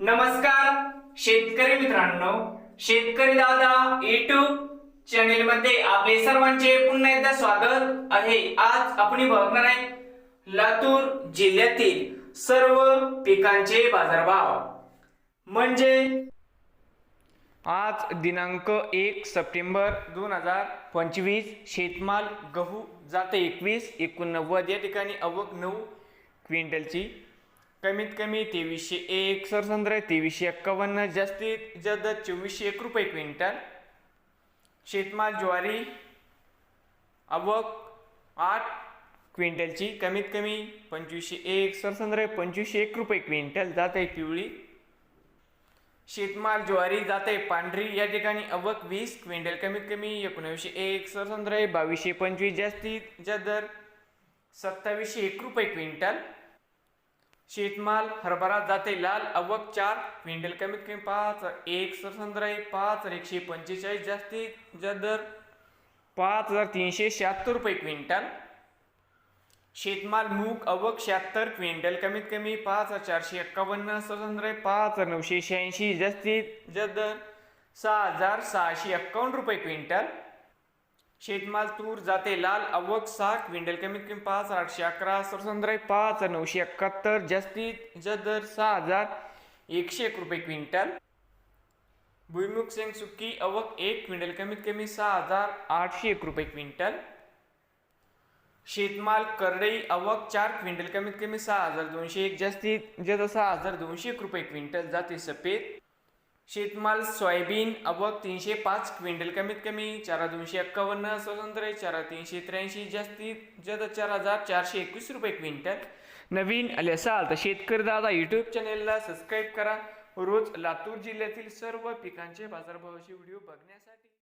नमस्कार शेतकरी मित्रांनो. शेतकरी दादा युट्यूब चॅनेल मध्ये आपले सर्वांचे पुन्हा एकदा स्वागत आहे. आज आपण बघणार आहे लातूर जिल्ह्यातील सर्व पिकांचे बाजारभाव. म्हणजे? आज दिनांक एक सप्टेंबर दोन हजार पंचवीस शेतमाल गहू जाते एकवीस एकोणनव्वद या ठिकाणी अवक नऊ क्विंटलची कमीत कमी तेवीसशे एक सरसंद्र तेवीसशे एक्कावन्न जास्तीत जास्त चोवीसशे एक रुपये क्विंटल. शेतमाल ज्वारी आवक आठ क्विंटलची कमीत कमी पंचवीसशे एक सरसंद्र पंचवीसशे एक रुपये क्विंटल जात आहे पिवळी. शेतमाल ज्वारी जात आहे पांढरी या ठिकाणी अवक वीस क्विंटल कमीत कमी एकोणावीसशे एक सरसंद्र बावीसशे पंचवीस जास्तीत जास्त दर सत्तावीसशे एक रुपये क्विंटल. शेतमाल हरभरा जाते लाल अवक चार क्विंटल कमीत कमी पाच एक सरसंद्र पाच एकशे पंचेचाळीस जास्तीत जास्त दर पाच हजार तीनशे शहात्तर रुपये क्विंटल. शेतमाल मूग अवक शहात्तर क्विंटल कमीत कमी पाच हजार चारशे एक्कावन्न स्वतंत्र पाच हजार नऊशे शहाऐंशी जास्तीत जास्त दर सहा हजार सहाशे एक्कावन्न रुपये क्विंटल. शेतमाल तूर जाते लाल अवक सहा क्विंटल कमीत कमी पाच आठशे अकरा स्वतंत्र पाच हजार नऊशे एकाहत्तर जास्तीत जास्त दर सहा हजार एकशे एक रुपये क्विंटल. भुईमुग सेंग सुकी अवक एक क्विंटल कमीत कमी सहा हजार आठशे एक रुपये क्विंटल. शेतमाल करडई अवक चार क्विंटल कमीत कमी सहा हजार दोनशे एक जास्तीत जास्त सहा हजार दोनशे एक रुपये क्विंटल जाते सफेद. शेतमाल सोयाबीन अवक तीनशे पाच क्विंटल कमीत कमी चारा दोनशे एक्कावन्न स्वतंत्र चारा तीनशे त्र्याऐंशी जास्तीत जास्त चार हजार चारशे एकवीस रुपये क्विंटल. नवीन आले असाल तर शेतकरी दादा यूट्यूब चॅनेलला सबस्क्राईब करा. रोज लातूर जिल्ह्यातील सर्व पिकांचे बाजारभावाचे व्हिडिओ बघण्यासाठी